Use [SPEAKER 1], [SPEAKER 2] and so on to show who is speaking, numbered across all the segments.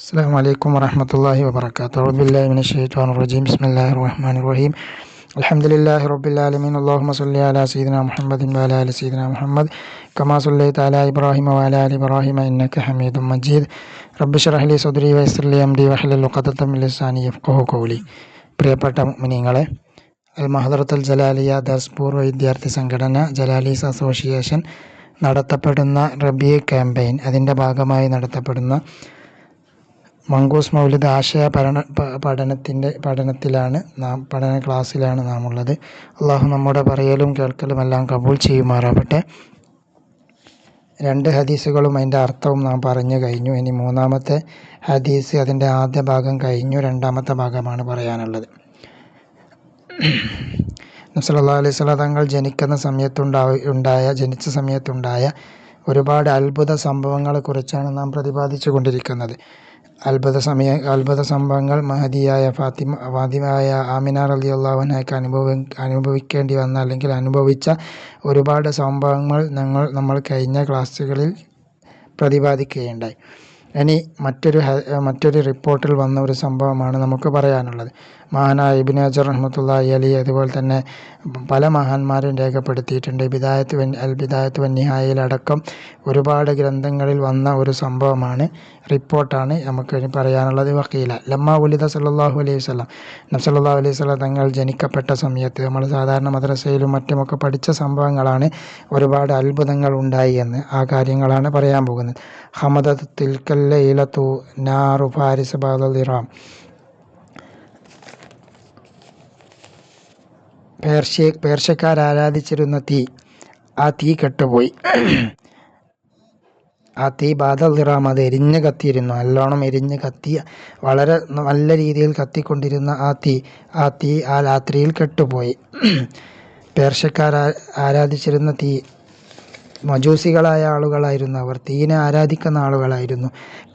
[SPEAKER 1] السلام عليكم ورحمة الله وبركاته أعوذ بالله من الشيطان الرجيم بسم الله الرحمن الرحيم الحمد لله رب العالمين اللهم صل على سيدنا محمد وعلى آل سيدنا محمد كما صليت على إبراهيم وعلى آل إبراهيم إنك حميد مجيد رب اشرح لي صدري ويسر لي أمري واحلل عقدة من لساني يفقهوا قولي പ്രിയപ്പെട്ട മുഅ്മിനീങ്ങളെ അൽ മഹദറത്തുൽ ജലാലിയ ദർസ് പൂർവ്വ വിദ്യാർത്ഥി സംഘടന ജലാലീസ് അസോസിയേഷൻ നടത്തപ്പെടുന്ന റബിയ ക്യാമ്പയിൻ അതിൻ്റെ ഭാഗമായി നടത്തപ്പെടുന്ന മങ്കൂസ് മൗലിദ് ആശയ പഠന പഠനത്തിന്റെ പഠനത്തിലാണ് നാം പഠന ക്ലാസ്സിലാണ് നാം ഉള്ളത് അള്ളാഹു നമ്മുടെ പറയലും കേൾക്കലും എല്ലാം കബൂൾ ചെയ്യുമാറാവട്ടെ. രണ്ട് ഹദീസുകളും അതിന്റെ അർത്ഥവും നാം പറഞ്ഞു കഴിഞ്ഞു. ഇനി മൂന്നാമത്തെ ഹദീസ് അതിന്റെ ആദ്യ ഭാഗം കഴിഞ്ഞു. രണ്ടാമത്തെ ഭാഗമാണ് പറയാനുള്ളത്. നസലല്ലാ അലൈഹി തങ്ങൾ ജനിക്കുന്ന സമയത്തുണ്ടായ ഉണ്ടായ ജനിച്ച സമയത്തുണ്ടായ ഒരുപാട് അത്ഭുത സംഭവങ്ങളെക്കുറിച്ചാണ് നാം പ്രതിപാദിച്ചു കൊണ്ടിരിക്കുന്നത്. അത്ഭുത സമയ അത്ഭുത സംഭവങ്ങൾ മഹതിയായ ഫാത്തിമ ഫാത്തിമയായ ആമിന റലി അള്ളാഹുനക്ക് അനുഭവ അനുഭവിക്കേണ്ടി വന്ന അല്ലെങ്കിൽ അനുഭവിച്ച ഒരുപാട് സംഭവങ്ങൾ ഞങ്ങൾ നമ്മൾ കഴിഞ്ഞ ക്ലാസ്സുകളിൽ പ്രതിപാദിക്കുകയുണ്ടായി. ഇനി മറ്റൊരു മറ്റൊരു റിപ്പോർട്ടിൽ വന്ന ഒരു സംഭവമാണ് നമുക്ക് പറയാനുള്ളത്. മഹാനായ ഇബിൻ അജർ റഹ്മത്തുള്ളാഹി അലി അതുപോലെ തന്നെ പല മഹാന്മാരും രേഖപ്പെടുത്തിയിട്ടുണ്ട്. ബിദായത്ത് വൻ അൽ ബിദായത്ത് വൻ നിഹായിലടക്കം ഒരുപാട് ഗ്രന്ഥങ്ങളിൽ വന്ന ഒരു സംഭവമാണ്. റിപ്പോർട്ടാണ് നമുക്ക് പറയാനുള്ളത്. വക്കീല. ലമ്മ ഉലിദ സല്ലാഹു അലൈഹി വസല്ലം. നബ്സല്ലാ അലൈഹി സ്വലം തങ്ങൾ ജനിക്കപ്പെട്ട സമയത്ത് നമ്മൾ സാധാരണ മദ്രസയിലും മറ്റുമൊക്കെ പഠിച്ച സംഭവങ്ങളാണ് ഒരുപാട് അത്ഭുതങ്ങൾ ഉണ്ടായി എന്ന് ആ കാര്യങ്ങളാണ് പറയാൻ പോകുന്നത്. ഹമദത്ത് തിൽക്കല്ല ഇലത്തു നാറു ഫാരിസ് ബാദിറാം പേർഷ്യ പേർഷ്യക്കാർ ആരാധിച്ചിരുന്ന തീ. ആ തീ കെട്ടുപോയി. ആ തീ ബാദലിറാം അത് എരിഞ്ഞ് കത്തിയിരുന്നു. നല്ലോണം എരിഞ്ഞ് കത്തി വളരെ നല്ല രീതിയിൽ കത്തിക്കൊണ്ടിരുന്ന ആ തീ ആ തീ ആ രാത്രിയിൽ കെട്ടുപോയി. പേർഷ്യക്കാർ ആരാധിച്ചിരുന്ന തീ മജൂസികളായ ആളുകളായിരുന്നു അവർ. തീനെ ആരാധിക്കുന്ന ആളുകളായിരുന്നു.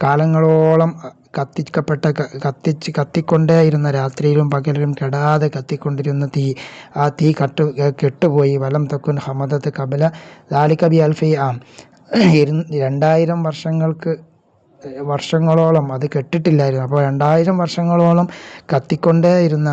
[SPEAKER 1] കാലങ്ങളോളം കത്തിക്കപ്പെട്ട കത്തിച്ച് കത്തിക്കൊണ്ടേയിരുന്ന രാത്രിയിലും പകലിലും കെടാതെ കത്തിക്കൊണ്ടിരുന്ന തീ ആ തീ കട്ട് കെട്ടുപോയി. വലം തൊക്കുൻ ഹമദത്ത് കബല. ലാലിക്കബി അൽഫി ആം ഇരു രണ്ടായിരം വർഷങ്ങൾക്ക് വർഷങ്ങളോളം അത് കെട്ടിട്ടില്ലായിരുന്നു. അപ്പോൾ രണ്ടായിരം വർഷങ്ങളോളം കത്തിക്കൊണ്ടേ ഇരുന്ന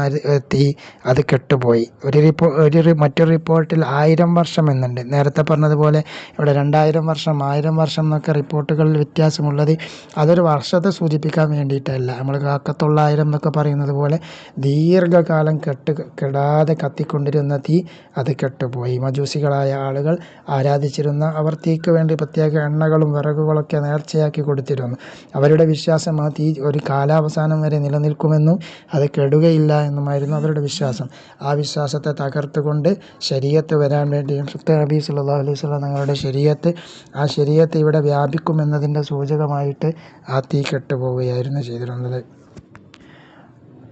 [SPEAKER 1] തീ അത് കെട്ടുപോയി. ഒരു റിപ്പോ ഒരു മറ്റൊരു റിപ്പോർട്ടിൽ ആയിരം വർഷം എന്നുണ്ട്. നേരത്തെ പറഞ്ഞതുപോലെ ഇവിടെ രണ്ടായിരം വർഷം ആയിരം വർഷം എന്നൊക്കെ റിപ്പോർട്ടുകളിൽ വ്യത്യാസമുള്ളത് അതൊരു വർഷത്തെ സൂചിപ്പിക്കാൻ വേണ്ടിയിട്ടല്ല. നമ്മൾ കാക്കത്തൊള്ളായിരം എന്നൊക്കെ പറയുന്നത് പോലെ ദീർഘകാലം കെട്ട് കെടാതെ കത്തിക്കൊണ്ടിരുന്ന തീ അത് കെട്ടുപോയി. മജൂസികളായ ആളുകൾ ആരാധിച്ചിരുന്ന അവർ തീക്ക് വേണ്ടി പ്രത്യേക എണ്ണകളും വിറകുകളൊക്കെ നേർച്ചയാക്കി കൊടുത്തിരുന്നു. അവരുടെ വിശ്വാസം ആ തീ ഒരു കാലാവസാനം വരെ നിലനിൽക്കുമെന്നും അത് കെടുകയില്ല എന്നുമായിരുന്നു അവരുടെ വിശ്വാസം. ആ വിശ്വാസത്തെ തകർത്തുകൊണ്ട് ശരീരത്ത് വരാൻ വേണ്ടി സുത്ത നബി സല്ലല്ലാഹു അലൈഹി വസല്ലം തങ്ങളുടെ ശരീരത്ത് ആ ശരീരത്ത് ഇവിടെ വ്യാപിക്കുമെന്നതിന്റെ സൂചകമായിട്ട് ആ തീ കെട്ടുപോവുകയായിരുന്നു ചെയ്തിരുന്നത്.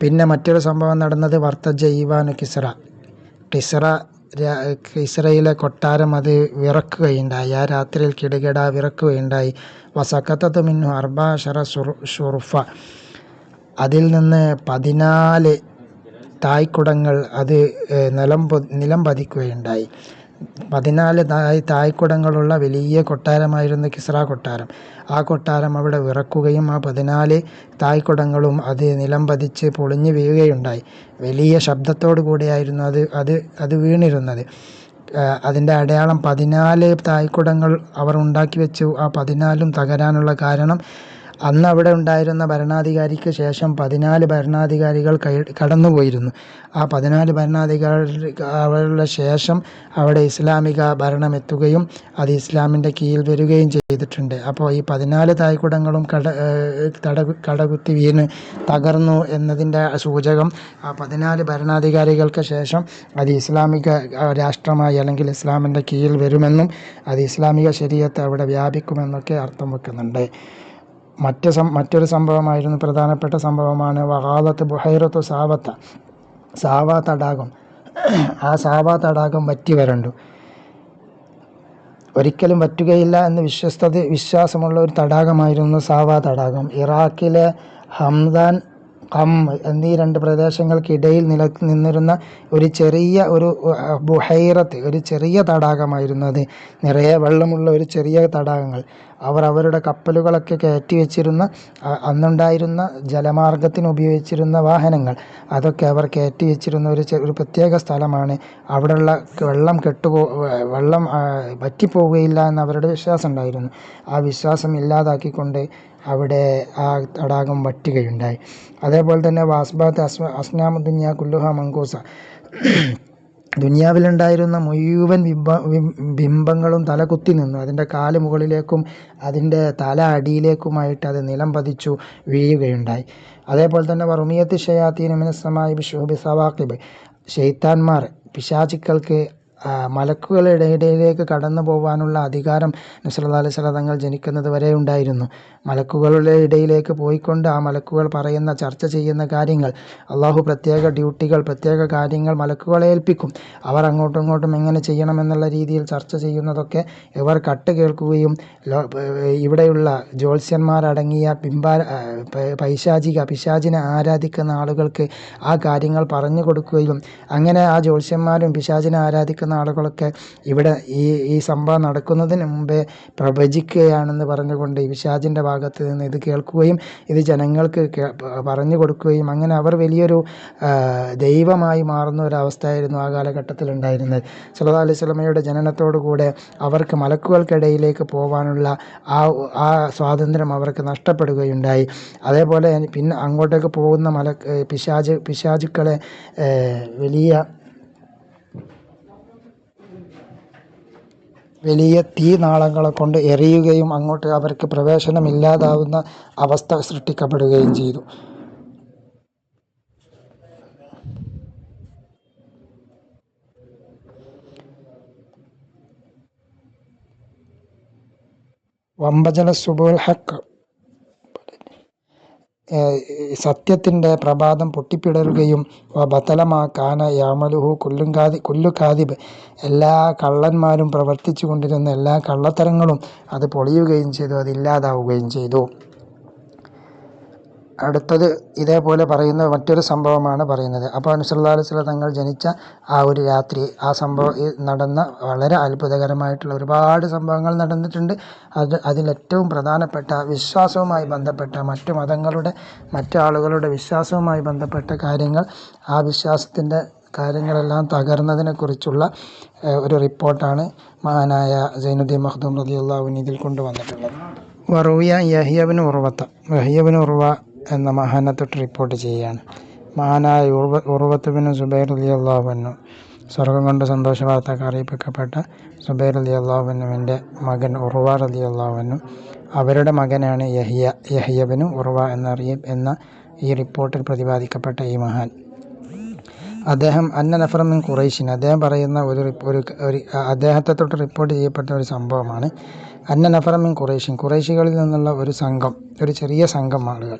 [SPEAKER 1] പിന്നെ മറ്റൊരു സംഭവം നടന്നത് വർത്തജ ഈവാന് കിസ്ര. കിസ്റ രാ- കൊട്ടാരം അത് വിറക്കുകയുണ്ടായി. ആ രാത്രിയിൽ കിടുകിട വിറക്കുകയുണ്ടായി. വസക്കത്തത്ത് മിന്നു അർബാഷറ ഷുറുഫ. അതിൽ നിന്ന് പതിനാല് തായ്ക്കുടങ്ങൾ അത് നിലം നിലം പതിക്കുകയുണ്ടായി. പതിനാല് തായ് തായ്ക്കുടങ്ങളുള്ള വലിയ കൊട്ടാരമായിരുന്നു കിസ്ര കൊട്ടാരം. ആ കൊട്ടാരം അവിടെ വിറക്കുകയും ആ പതിനാല് തായ്ക്കുടങ്ങളും അത് നിലം പതിച്ച് പൊളിഞ്ഞു വീഴുകയുണ്ടായി. വലിയ ശബ്ദത്തോടു കൂടിയായിരുന്നു അത് അത് അത് വീണിരുന്നത്. അതിന്റെ അടയാളം പതിനാല് തായ്ക്കുടങ്ങൾ അവർ ഉണ്ടാക്കി വെച്ചു. ആ പതിനാലും തകരാനുള്ള കാരണം അന്ന് അവിടെ ഉണ്ടായിരുന്ന ഭരണാധികാരിക്ക് ശേഷം പതിനാല് ഭരണാധികാരികൾ കടന്നുപോയിരുന്നു. ആ പതിനാല് ഭരണാധികാരികളുടെ ശേഷം അവിടെ ഇസ്ലാമിക ഭരണം എത്തുകയും അത് ഇസ്ലാമിന്റെ കീഴിൽ വരികയും ചെയ്തിട്ടുണ്ട്. അപ്പോൾ ഈ പതിനാല് തായ്ക്കുടങ്ങളും കട കടകുത്തി വീണ് തകർന്നു എന്നതിന്റെ സൂചകം ആ പതിനാല് ഭരണാധികാരികൾക്ക് ശേഷം അത് ഇസ്ലാമിക രാഷ്ട്രമായി അല്ലെങ്കിൽ ഇസ്ലാമിന്റെ കീഴിൽ വരുമെന്നും അത് ഇസ്ലാമിക ശരീരത്തെ അവിടെ വ്യാപിക്കുമെന്നൊക്കെ അർത്ഥം വെക്കുന്നുണ്ട്. മറ്റ് മറ്റൊരു സംഭവമായിരുന്നു പ്രധാനപ്പെട്ട സംഭവമാണ് വഹാദത്ത് ബുഹൈറത്ത് സാവത്ത. സാവ തടാകം. ആ സാവ തടാകം വറ്റി വരണ്ടു. ഒരിക്കലും വറ്റുകയില്ല എന്ന് വിശ്വസ്തത വിശ്വാസമുള്ള ഒരു തടാകമായിരുന്നു സാവ തടാകം. ഇറാഖിലെ ഹംദാൻ ഖം എന്നീ രണ്ട് പ്രദേശങ്ങൾക്കിടയിൽ നില നിന്നിരുന്ന ഒരു ചെറിയ ഒരു ബുഹൈറത്ത് ഒരു ചെറിയ തടാകമായിരുന്നു അത്. നിറയെ വെള്ളമുള്ള ഒരു ചെറിയ തടാകങ്ങൾ. അവർ അവരുടെ കപ്പലുകളൊക്കെ കയറ്റി വെച്ചിരുന്ന അന്നുണ്ടായിരുന്ന ജലമാർഗത്തിന് ഉപയോഗിച്ചിരുന്ന വാഹനങ്ങൾ. അതൊക്കെ അവർ കയറ്റി വെച്ചിരുന്ന ഒരു ഒരു പ്രത്യേക സ്ഥലമാണ്. അവിടെയുള്ള വെള്ളം കെട്ടുപോ വെള്ളം പറ്റിപ്പോവുകയില്ല എന്ന് അവരുടെ വിശ്വാസം ഉണ്ടായിരുന്നു. ആ വിശ്വാസം ഇല്ലാതാക്കിക്കൊണ്ട് അവിടെ ആ തടാകം വറ്റുകയുണ്ടായി. അതേപോലെ തന്നെ വാസ്ബാത്ത് അസ്വ അസ്നാമ ദുനിയ കുല്ലുഹ മങ്കൂസ. ദുനിയാവിലുണ്ടായിരുന്ന മുഴുവൻ ബിംബ ബിംബങ്ങളും തല തലകുത്തി നിന്നു. അതിന്റെ കാൽ മുകളിലേക്കും അതിന്റെ തല അടിയിലേക്കുമായിട്ട് അത് നിലം പതിച്ചു വീഴുകയുണ്ടായി. അതേപോലെ തന്നെ വറുമിയത്ത് ഷയാത്തീൻ മിനസ്സമായി ബിഷുബി സവാക്കിബ് ഷെയ്ത്താന്മാർ പിശാചിക്കൾക്ക് മലക്കുകളുടെ ഇടയിലേക്ക് കടന്നു പോകാനുള്ള അധികാരം നസ്രല്ലാ അലൈഹി തങ്ങൾ ജനിക്കുന്നത് വരെ ഉണ്ടായിരുന്നു. മലക്കുകളുടെ ഇടയിലേക്ക് പോയിക്കൊണ്ട് ആ മലക്കുകൾ പറയുന്ന ചർച്ച ചെയ്യുന്ന കാര്യങ്ങൾ അള്ളാഹു പ്രത്യേക ഡ്യൂട്ടികൾ പ്രത്യേക കാര്യങ്ങൾ മലക്കുകളെ ഏൽപ്പിക്കും. അവർ അങ്ങോട്ടും ഇങ്ങോട്ടും എങ്ങനെ ചെയ്യണമെന്നുള്ള രീതിയിൽ ചർച്ച ചെയ്യുന്നതൊക്കെ ഇവർ കട്ട് കേൾക്കുകയും ഇവിടെയുള്ള ജ്യോത്സ്യന്മാരടങ്ങിയ പിമ്പാ പൈശാചിക പിശാചിനെ ആരാധിക്കുന്ന ആളുകൾക്ക് ആ കാര്യങ്ങൾ പറഞ്ഞു കൊടുക്കുകയും അങ്ങനെ ആ ജ്യോത്സ്യന്മാരും പിശാചിനെ ആരാധിക്കുന്ന ആളുകളൊക്കെ ഇവിടെ ഈ ഈ സംഭവം നടക്കുന്നതിന് മുമ്പേ പ്രവചിക്കുകയാണെന്ന് പറഞ്ഞുകൊണ്ട് ഈ പിശാചിന്റെ ഭാഗത്ത് നിന്ന് ഇത് കേൾക്കുകയും ഇത് ജനങ്ങൾക്ക് പറഞ്ഞു കൊടുക്കുകയും അങ്ങനെ അവർ വലിയൊരു ദൈവമായി മാറുന്ന ഒരവസ്ഥയായിരുന്നു ആ കാലഘട്ടത്തിൽ ഉണ്ടായിരുന്നത് സുലത അലൈഹി സ്വലമയുടെ ജനനത്തോടുകൂടെ അവർക്ക് മലക്കുകൾക്കിടയിലേക്ക് പോകാനുള്ള ആ ആ സ്വാതന്ത്ര്യം അവർക്ക് നഷ്ടപ്പെടുകയുണ്ടായി. അതേപോലെ പിന്നെ അങ്ങോട്ടേക്ക് പോകുന്ന മല പിശാജ് പിശാച് പിശാചുക്കളെ വലിയ വലിയ തീനാളങ്ങളെ കൊണ്ട് എറിയുകയും അങ്ങോട്ട് അവർക്ക് പ്രവേശനമില്ലാതാവുന്ന അവസ്ഥ സൃഷ്ടിക്കപ്പെടുകയും ചെയ്തു. വമ്പജല സുബുൽ ഹക്ക് സത്യത്തിന്റെ പ്രഭാതം പൊട്ടിപ്പിടരുകയും ബത്തലമാ കാന യാമലുഹു കൊല്ലുങ്കാതി കൊല്ലുകാതിബ് കുല്ലു കാതിബ് എല്ലാ കള്ളന്മാരും പ്രവർത്തിച്ചു കൊണ്ടിരുന്ന എല്ലാ കള്ളത്തരങ്ങളും അത് പൊളിയുകയും ചെയ്തു അതില്ലാതാവുകയും ചെയ്തു. അടുത്തത് ഇതേപോലെ പറയുന്ന മറ്റൊരു സംഭവമാണ് പറയുന്നത്. അപ്പോൾ അനുസല്ലാ അലുസ്ല തങ്ങൾ ജനിച്ച ആ ഒരു രാത്രി ആ സംഭവം നടന്ന വളരെ അത്ഭുതകരമായിട്ടുള്ള ഒരുപാട് സംഭവങ്ങൾ നടന്നിട്ടുണ്ട്. അത് അതിലേറ്റവും പ്രധാനപ്പെട്ട വിശ്വാസവുമായി ബന്ധപ്പെട്ട മറ്റു മതങ്ങളുടെ മറ്റു ആളുകളുടെ വിശ്വാസവുമായി ബന്ധപ്പെട്ട കാര്യങ്ങൾ ആ വിശ്വാസത്തിന്റെ കാര്യങ്ങളെല്ലാം തകർന്നതിനെക്കുറിച്ചുള്ള ഒരു റിപ്പോർട്ടാണ് മഹാനായ സൈനുദ്ദീൻ മഖ്ദൂം റളിയല്ലാഹു ഇതിൽ കൊണ്ടുവന്നിട്ടുള്ളത്. വറുവിയ യഹിയബിന് ഉറവത്ത യഹിയബിന് ഉറവ എന്ന മഹാനെ റിപ്പോർട്ട് ചെയ്യുകയാണ്. മഹാനായ ഉർവ ഉറവത്തുബിന് സുബൈർ അലി അള്ളാഹുബന്നു സ്വർഗം കൊണ്ട് സന്തോഷ വാർത്തക്ക് അറിയിപ്പിക്കപ്പെട്ട സുബൈർ അലി അള്ളാഹുബന്നുവിന്റെ മകൻ ഉർവ അലി അള്ളാഹുബന്നു അവരുടെ മകനാണ് യഹിയ യഹിയബനു ഉറുവ എന്നറിയ എന്ന ഈ റിപ്പോർട്ടിൽ പ്രതിപാദിക്കപ്പെട്ട ഈ മഹാൻ. അദ്ദേഹം അന്ന നഫറമിൻ ഖുറൈഷിൻ അദ്ദേഹം പറയുന്ന ഒരു ഒരു ഒരു അദ്ദേഹത്തെ തൊട്ട് റിപ്പോർട്ട് ചെയ്യപ്പെട്ട ഒരു സംഭവമാണ് അന്ന നഫറമിൻ ഖുറൈഷിൻ ഖുറൈശികളിൽ നിന്നുള്ള ഒരു സംഘം ഒരു ചെറിയ സംഘം ആളുകൾ.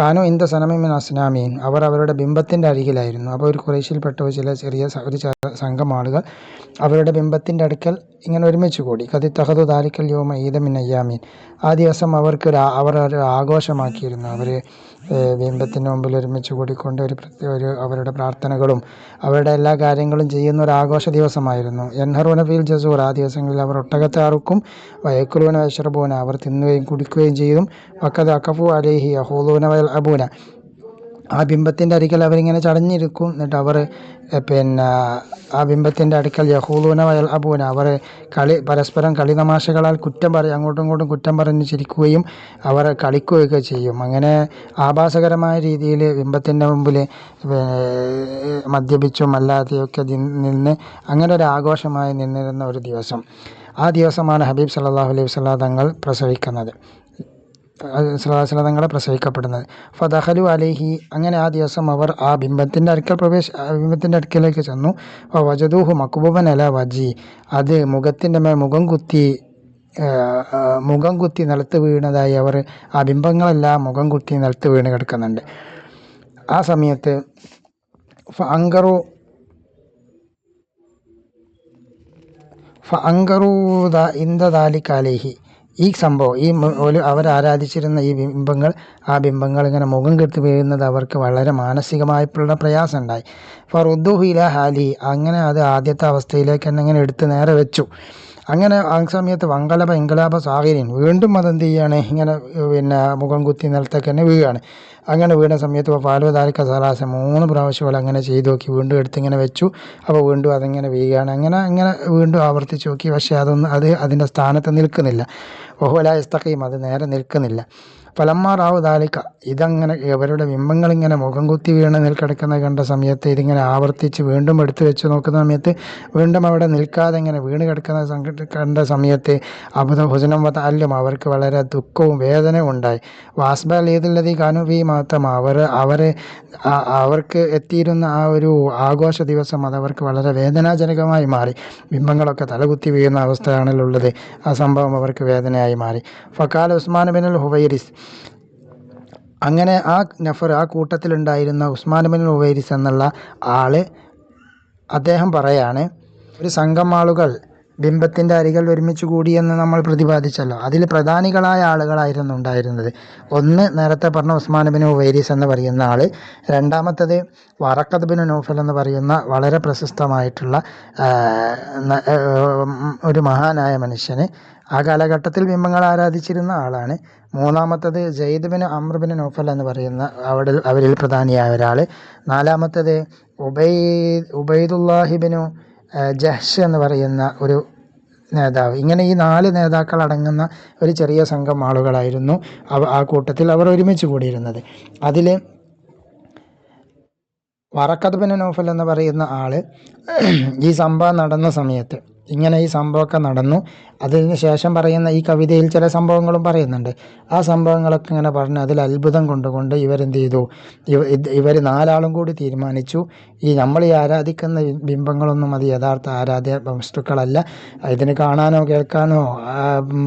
[SPEAKER 1] കാനു ഇന്ത സനമിമിൻ അസ്നാമീൻ അവർ അവരുടെ ബിംബത്തിന്റെ അരികിലായിരുന്നു. അപ്പോൾ ഒരു കുറേശ്യയിൽപ്പെട്ട ചില ചെറിയ ഒരു സംഘം ആളുകൾ അവരുടെ ബിംബത്തിന്റെ അടുക്കൽ ഇങ്ങനെ ഒരുമിച്ച് കൂടി. കതി തഹദു ദാലിക്കൽ യോമ ഈദമിൻ അയ്യാമീൻ. ആ ദിവസം അവർക്ക് ഒരു അവർ ഒരു ആഘോഷമാക്കിയിരുന്നു. അവർ ബിംബത്തിന്റെ മുമ്പിൽ ഒരുമിച്ച് കൂടിക്കൊണ്ട് ഒരു ഒരു അവരുടെ പ്രാർത്ഥനകളും അവരുടെ എല്ലാ കാര്യങ്ങളും ചെയ്യുന്ന ഒരു ആഘോഷ ദിവസമായിരുന്നു. എൻഹറൂന ഫീൽ ജസൂർ. ആ ദിവസങ്ങളിൽ അവർ ഒട്ടകത്തെ അറുക്കും വയക്കുലൂന വൈശ്രബൂന അവർ തിന്നുകയും കുടിക്കുകയും ചെയ്യും വക്കത് അക്കഫു അലേഹി അഹൂലൂന വയൽ അബൂന ആ ബിംബത്തിന്റെ അടുക്കൽ അവരിങ്ങനെ ചടഞ്ഞിരിക്കും. എന്നിട്ട് അവർ പിന്നെ ആ ബിംബത്തിന്റെ അടുക്കൽ യഹൂലൂന വയൽ അബൂന അവർ കളി പരസ്പരം കളി തമാശകളാൽ കുറ്റം പറയും അങ്ങോട്ടും ഇങ്ങോട്ടും കുറ്റം പറഞ്ഞ് ചിരിക്കുകയും അവർ കളിക്കുകയൊക്കെ ചെയ്യും. അങ്ങനെ ആഭാസകരമായ രീതിയിൽ ബിംബത്തിന്റെ മുമ്പിൽ മദ്യപിച്ചും അല്ലാതെയൊക്കെ നിന്ന് അങ്ങനെ ഒരു ആഘോഷമായി നിന്നിരുന്ന ഒരു ദിവസം. ആ ദിവസമാണ് ഹബീബ് സല്ലല്ലാഹു അലൈഹി വസല്ലം തങ്ങൾ പ്രസവിക്കുന്നത്. തങ്ങളെ പ്രസവിക്കപ്പെടുന്നത്. ഫതഹലു അലേഹി അങ്ങനെ ആ ദിവസം അവർ ആ ബിംബത്തിന്റെ അടുക്കൽ പ്രവേശ ബിംബത്തിന്റെ അടുക്കലേക്ക് ചെന്നു. വജദൂഹു മക്ബൂബൻ അല വജി അത് മുഖത്തിന്റെ മേൽ മുഖം കുത്തി മുഖം കുത്തി നിലത്ത് വീണതായി അവർ ആ ബിംബങ്ങളെല്ലാം മുഖം കുത്തി നിലത്ത് വീണ് കിടക്കുന്നുണ്ട്. ആ സമയത്ത് അങ്കറു ഫ അങ്കറു ഇന്ദ ദാലിക്കാലേഹി ഈ സംഭവം ഈ അവർ ആരാധിച്ചിരുന്ന ഈ ബിംബങ്ങൾ ആ ബിംബങ്ങൾ ഇങ്ങനെ മുഖം കെട്ടി വീഴുന്നത് അവർക്ക് വളരെ മാനസികമായിട്ടുള്ള പ്രയാസം ഉണ്ടായി ഫറുദ്ദുഹില ഹാലി അങ്ങനെ അത് ആദ്യത്തെ അവസ്ഥയിലേക്ക് തന്നെ ഇങ്ങനെ എടുത്ത് നേരെ വെച്ചു. അങ്ങനെ ആ സമയത്ത് വങ്കലപ ഇൻകലാപ സാഹചര്യം വീണ്ടും അതെന്ത് ചെയ്യാണ് ഇങ്ങനെ പിന്നെ മുഖം കുത്തി നിലത്തേക്ക് തന്നെ വീഴുകയാണ് അങ്ങനെ വീണ സമയത്ത് പാലുവതാരിക്ക സലാസം മൂന്ന് പ്രാവശ്യം അവൾ അങ്ങനെ ചെയ്തു നോക്കി വീണ്ടും എടുത്ത് ഇങ്ങനെ വെച്ചു. അപ്പോൾ വീണ്ടും അതിങ്ങനെ വീഴുകയാണ്. അങ്ങനെ അങ്ങനെ വീണ്ടും ആവർത്തിച്ച് നോക്കി. പക്ഷേ അതൊന്നും അത് അതിന്റെ സ്ഥാനത്ത് നിൽക്കുന്നില്ല. ഓഹോലായ സ്ഥക്കയും അത് നേരെ നിൽക്കുന്നില്ല. ഫലമ്മാറാവ് ദാലിക്ക ഇതങ്ങനെ ഇവരുടെ ബിംബങ്ങൾ ഇങ്ങനെ മുഖം കുത്തി വീണ് കിടക്കുന്ന കണ്ട സമയത്ത് ഇതിങ്ങനെ ആവർത്തിച്ച് വീണ്ടും എടുത്തു വെച്ച് നോക്കുന്ന സമയത്ത് വീണ്ടും അവിടെ നിൽക്കാതെ ഇങ്ങനെ വീണ് കിടക്കുന്ന കണ്ട സമയത്ത് അബുദ ഹുസനം വത അവർക്ക് വളരെ ദുഃഖവും വേദനയും ഉണ്ടായി. വാസ്ബൽ ഏതുള്ളതി കാനുവി മാത്രം അവർ അവരെ അവർക്ക് എത്തിയിരുന്ന ആ ഒരു ആഘോഷ ദിവസം അത് അവർക്ക് വളരെ വേദനാജനകമായി മാറി. ബിംബങ്ങളൊക്കെ തലകുത്തി വീഴുന്ന അവസ്ഥയാണല്ലോ ഉള്ളത് ആ സംഭവം അവർക്ക് വേദനയായി മാറി. ഫക്കാൽ ഉസ്മാൻ ബിൻ ഹുവൈരിസ്. അങ്ങനെ ആ നഫർ ആ കൂട്ടത്തിലുണ്ടായിരുന്ന ഉസ്മാൻ ബിൻ ഉവൈരിസ് എന്നുള്ള ആൾ അദ്ദേഹം പറയാണ് ഒരു സംഘം ആളുകൾ ബിംബത്തിന്റെ അരികൾ ഒരുമിച്ച് കൂടിയെന്ന് നമ്മൾ പ്രതിപാദിച്ചല്ലോ. അതിൽ പ്രധാനികളായ ആളുകളായിരുന്നു ഉണ്ടായിരുന്നത്. ഒന്ന് നേരത്തെ പറഞ്ഞ ഉസ്മാൻ ബിൻ ഉവൈരിസ് എന്ന് പറയുന്ന ആൾ രണ്ടാമത്തത് വറക്കത്ത് ബിൻ നൗഫൽ എന്ന് പറയുന്ന വളരെ പ്രശസ്തമായിട്ടുള്ള ഒരു മഹാനായ മനുഷ്യന് ആ കാലഘട്ടത്തിൽ ബിംബങ്ങൾ ആരാധിച്ചിരുന്ന ആളാണ്. മൂന്നാമത്തത് ജയ്ദ് അമ്ര ബിൻ നൗഫൽ എന്ന് പറയുന്ന അവിടെ അവരിൽ പ്രധാനിയായ ഒരാൾ. നാലാമത്തത് ഉബൈ ഉബൈദുല്ലാഹിബിനു ജഹ്ഷ് എന്ന് പറയുന്ന ഒരു നേതാവ്. ഇങ്ങനെ ഈ നാല് നേതാക്കൾ അടങ്ങുന്ന ഒരു ചെറിയ സംഘം ആളുകളായിരുന്നു അവ ആ കൂട്ടത്തിൽ അവർ ഒരുമിച്ച് കൂടിയിരുന്നത്. അതിൽ വറക്കത്ത് ബിൻ നൗഫൽ എന്ന് പറയുന്ന ആൾ ഈ സംഭവം നടന്ന സമയത്ത് ഇങ്ങനെ ഈ സംഭവമൊക്കെ നടന്നു. അതിന് ശേഷം പറയുന്ന ഈ കവിതയിൽ ചില സംഭവങ്ങളും പറയുന്നുണ്ട്. ആ സംഭവങ്ങളൊക്കെ ഇങ്ങനെ പറഞ്ഞ് അതിൽ അത്ഭുതം കൊണ്ടുകൊണ്ട് ഇവരെന്ത് ചെയ്തു? ഇവർ നാലാളും കൂടി തീരുമാനിച്ചു. ഈ നമ്മൾ ഈ ആരാധിക്കുന്ന ബിംബങ്ങളൊന്നും അത് യഥാർത്ഥ ആരാധ്യ വസ്തുക്കളല്ല. ഇതിന് കാണാനോ കേൾക്കാനോ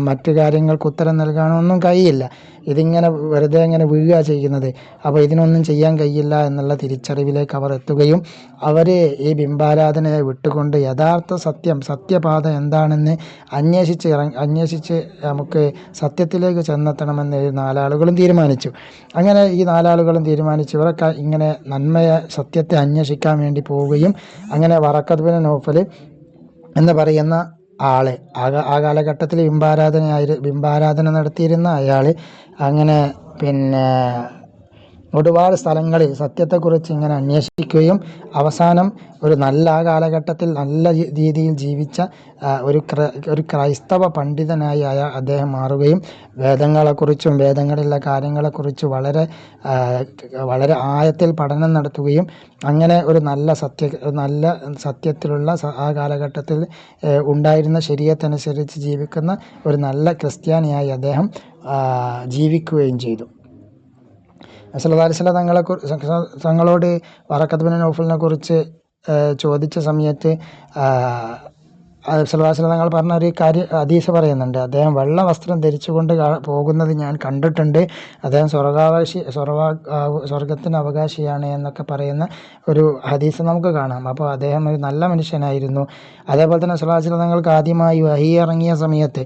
[SPEAKER 1] മറ്റു കാര്യങ്ങൾക്ക് ഉത്തരം നൽകാനോ ഒന്നും കഴിയില്ല. ഇതിങ്ങനെ വെറുതെ ഇങ്ങനെ വീഴുക ചെയ്യുന്നത്. അപ്പോൾ ഇതിനൊന്നും ചെയ്യാൻ കഴിയില്ല എന്നുള്ള തിരിച്ചറിവിലേക്ക് അവർ എത്തുകയും അവർ ഈ ബിംബാരാധനയെ വിട്ടുകൊണ്ട് യഥാർത്ഥ സത്യം സത്യപാത എന്താണെന്ന് അന്വേഷിച്ച് ഇറങ്ങി അന്വേഷിച്ച് നമുക്ക് സത്യത്തിലേക്ക് ചെന്നെത്തണമെന്ന് ഈ നാലാളുകളും തീരുമാനിച്ചു. അങ്ങനെ ഈ നാലാളുകളും തീരുമാനിച്ചു ഇവരൊക്കെ ഇങ്ങനെ നന്മയെ സത്യത്തെ അന്വേഷിക്കാൻ വേണ്ടി പോവുകയും അങ്ങനെ വറക്കത്ത് നോഫൽ എന്ന് പറയുന്ന ആൾ ആ ആ കാലഘട്ടത്തിൽ ബിംബാരാധനയായി ബിംബാരാധന നടത്തിയിരുന്ന അയാൾ അങ്ങനെ പിന്നെ ഒരുപാട് സ്ഥലങ്ങളിൽ സത്യത്തെക്കുറിച്ച് ഇങ്ങനെ അന്വേഷിക്കുകയും അവസാനം ഒരു നല്ല കാലഘട്ടത്തിൽ നല്ല രീതിയിൽ ജീവിച്ച ഒരു ഒരു ക്രൈസ്തവ പണ്ഡിതനായി അയ അദ്ദേഹം മാറുകയും വേദങ്ങളെക്കുറിച്ചും വേദങ്ങളിലെ കാര്യങ്ങളെക്കുറിച്ച് വളരെ വളരെ ആഴത്തിൽ പഠനം നടത്തുകയും അങ്ങനെ ഒരു നല്ല സത്യ നല്ല സത്യത്തിലുള്ള ആ കാലഘട്ടത്തിൽ ഉണ്ടായിരുന്ന ശരീരത്തനുസരിച്ച് ജീവിക്കുന്ന ഒരു നല്ല ക്രിസ്ത്യാനിയായി അദ്ദേഹം ജീവിക്കുകയും ചെയ്തു. സല്ലല്ലാഹു തങ്ങളെ തങ്ങളോട് വറക്കത്ത് ബിൻ നൗഫലിനെ കുറിച്ച് ചോദിച്ച സമയത്ത് തങ്ങൾ പറഞ്ഞ ഒരു കാര്യം ഹദീസ് പറയുന്നുണ്ട്. അദ്ദേഹം വെള്ള വസ്ത്രം ധരിച്ചുകൊണ്ട് പോകുന്നത് ഞാൻ കണ്ടിട്ടുണ്ട്. അദ്ദേഹം സ്വർഗാവകാശി സ്വർഗ സ്വർഗത്തിന് അവകാശിയാണ് എന്നൊക്കെ പറയുന്ന ഒരു ഹദീസ് നമുക്ക് കാണാം. അപ്പോൾ അദ്ദേഹം ഒരു നല്ല മനുഷ്യനായിരുന്നു. അതേപോലെ തന്നെ തങ്ങൾക്ക് ആദ്യമായി വഹി ഇറങ്ങിയ സമയത്ത്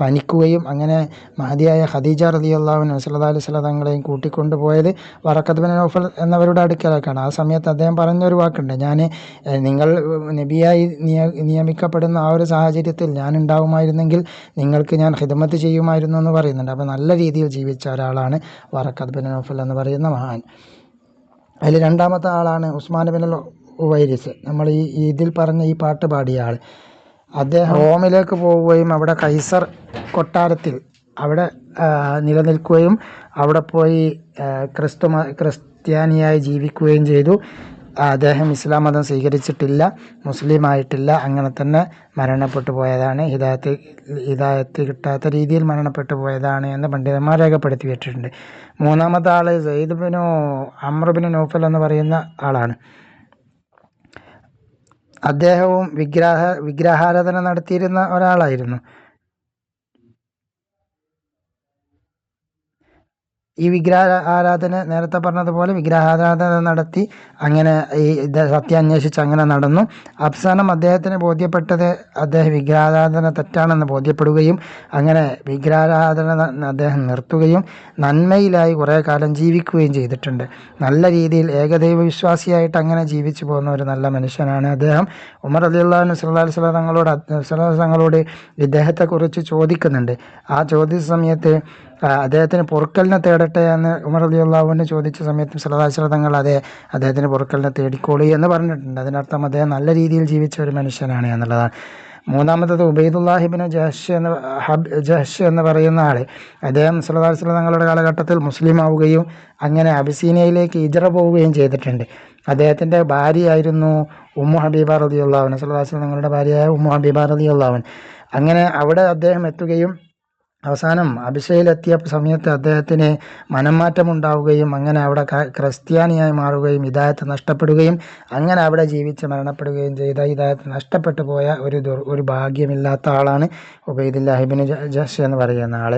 [SPEAKER 1] പനിക്കുകയും അങ്ങനെ മഹതിയായ ഖദീജ റളിയല്ലാഹു സല്ലല്ലാഹു അലൈഹി തങ്ങളെയും കൂട്ടിക്കൊണ്ടു പോയത് വറക്കത്ത് ബിൻ നൗഫൽ എന്നവരുടെ അടുക്കലേക്കാണ് ആ സമയത്ത് അദ്ദേഹം പറഞ്ഞൊരു വാക്കുണ്ട്. ഞാൻ നിങ്ങൾ നബിയായി നിയ നിയമിക്കപ്പെടുന്ന ആ ഒരു സാഹചര്യത്തിൽ ഞാൻ ഉണ്ടാവുമായിരുന്നെങ്കിൽ നിങ്ങൾക്ക് ഞാൻ ഹിദമത്ത് ചെയ്യുമായിരുന്നു എന്ന് പറയുന്നുണ്ട്. അപ്പോൾ നല്ല രീതിയിൽ ജീവിച്ച ഒരാളാണ് വറക്കത്ത് ബിൻ നൗഫൽ എന്ന് പറയുന്ന മഹാൻ. അതിൽ രണ്ടാമത്തെ ആളാണ് ഉസ്മാൻ ബിൻ അൽ വൈരിസ് നമ്മൾ ഈ ഇതിൽ പറഞ്ഞ ഈ പാട്ട് പാടിയ ആൾ. അദ്ദേഹം റോമിലേക്ക് പോവുകയും അവിടെ കൈസർ കൊട്ടാരത്തിൽ അവിടെ നിലനിൽക്കുകയും അവിടെ പോയി ക്രിസ്തു ക്രിസ്ത്യാനിയായി ജീവിക്കുകയും ചെയ്തു. അദ്ദേഹം ഇസ്ലാം മതം സ്വീകരിച്ചിട്ടില്ല മുസ്ലിം ആയിട്ടില്ല അങ്ങനെ തന്നെ മരണപ്പെട്ടു പോയതാണ്. ഹിദായത്ത് ഹിദായത്ത് കിട്ടാത്ത രീതിയിൽ മരണപ്പെട്ടു പോയതാണ് എന്ന് പണ്ഡിതന്മാർ രേഖപ്പെടുത്തി വെച്ചിട്ടുണ്ട്. മൂന്നാമത്തെ ആൾ സെയ്ദ് ബിനു അമ്രബിനു നൗഫൽ എന്ന് പറയുന്ന ആളാണ്. അദ്ദേഹവും വിഗ്രഹ വിഗ്രഹാരാധന നടത്തിയിരുന്ന ഒരാളായിരുന്നു. ഈ വിഗ്രഹ ആരാധന നേരത്തെ പറഞ്ഞതുപോലെ വിഗ്രഹ ആരാധന നടത്തി അങ്ങനെ ഈ സത്യം അന്വേഷിച്ച് അങ്ങനെ നടന്നു. അവസാനം അദ്ദേഹത്തിന് ബോധ്യപ്പെട്ടത് അദ്ദേഹം വിഗ്രഹാരാധന തെറ്റാണെന്ന് ബോധ്യപ്പെടുകയും അങ്ങനെ വിഗ്രഹാരാധന അദ്ദേഹം നിർത്തുകയും നന്മയിലായി കുറേ കാലം ജീവിക്കുകയും ചെയ്തിട്ടുണ്ട്. നല്ല രീതിയിൽ ഏകദൈവ വിശ്വാസിയായിട്ട് അങ്ങനെ ജീവിച്ചു പോകുന്ന ഒരു നല്ല മനുഷ്യനാണ് അദ്ദേഹം. ഉമർ അലി അള്ളാഹു സല്ലാ വസ്ലാം തങ്ങളോട് സ്വലാ തങ്ങളോട് ഇദ്ദേഹത്തെക്കുറിച്ച് ചോദിക്കുന്നുണ്ട്. ആ ചോദ്യ സമയത്ത് അദ്ദേഹത്തിന് പൊറുക്കലിനെ തേടട്ടെ എന്ന് ഉമർ അലി അള്ളാഹുവിനെ ചോദിച്ച സമയത്തും സലതാശ്രതങ്ങൾ അതെ അദ്ദേഹത്തിന് പൊറുക്കലിനെ തേടിക്കോളി എന്ന് പറഞ്ഞിട്ടുണ്ട്. അതിനർത്ഥം അദ്ദേഹം നല്ല രീതിയിൽ ജീവിച്ച ഒരു മനുഷ്യനാണ് എന്നുള്ളതാണ്. മൂന്നാമത്തത് ഉബൈദുല്ലാഹിബിന് ജഹഷ് എന്ന് ഹബ് ജഹഷ് എന്ന് പറയുന്ന ആൾ അദ്ദേഹം സലഹാസ്ല തങ്ങളുടെ കാലഘട്ടത്തിൽ മുസ്ലിം ആവുകയും അങ്ങനെ അബിസീനയിലേക്ക് ഇജറ പോവുകയും ചെയ്തിട്ടുണ്ട്. അദ്ദേഹത്തിന്റെ ഭാര്യയായിരുന്നു ഉമ്മു ഹബീബ റതിയുള്ളവൻ സലഹാസ്ല തങ്ങളുടെ ഭാര്യയായ ഉമ്മു ഹബീബ റതിയുള്ളവൻ അങ്ങനെ അവിടെ അദ്ദേഹം എത്തുകയും അവസാനം അഭിഷയിലെത്തിയ സമയത്ത് അദ്ദേഹത്തിന് മനംമാറ്റം ഉണ്ടാവുകയും അങ്ങനെ അവിടെ ക്രിസ്ത്യാനിയായി മാറുകയും ഹിദായത്ത് നഷ്ടപ്പെടുകയും അങ്ങനെ അവിടെ ജീവിച്ച് മരണപ്പെടുകയും ചെയ്ത ഹിദായത്ത് നഷ്ടപ്പെട്ടു പോയ ഒരു ഒരു ഭാഗ്യമില്ലാത്ത ആളാണ് ഉബൈദുല്ലാഹിബിന് ജഷ് എന്ന് പറയുന്ന ആൾ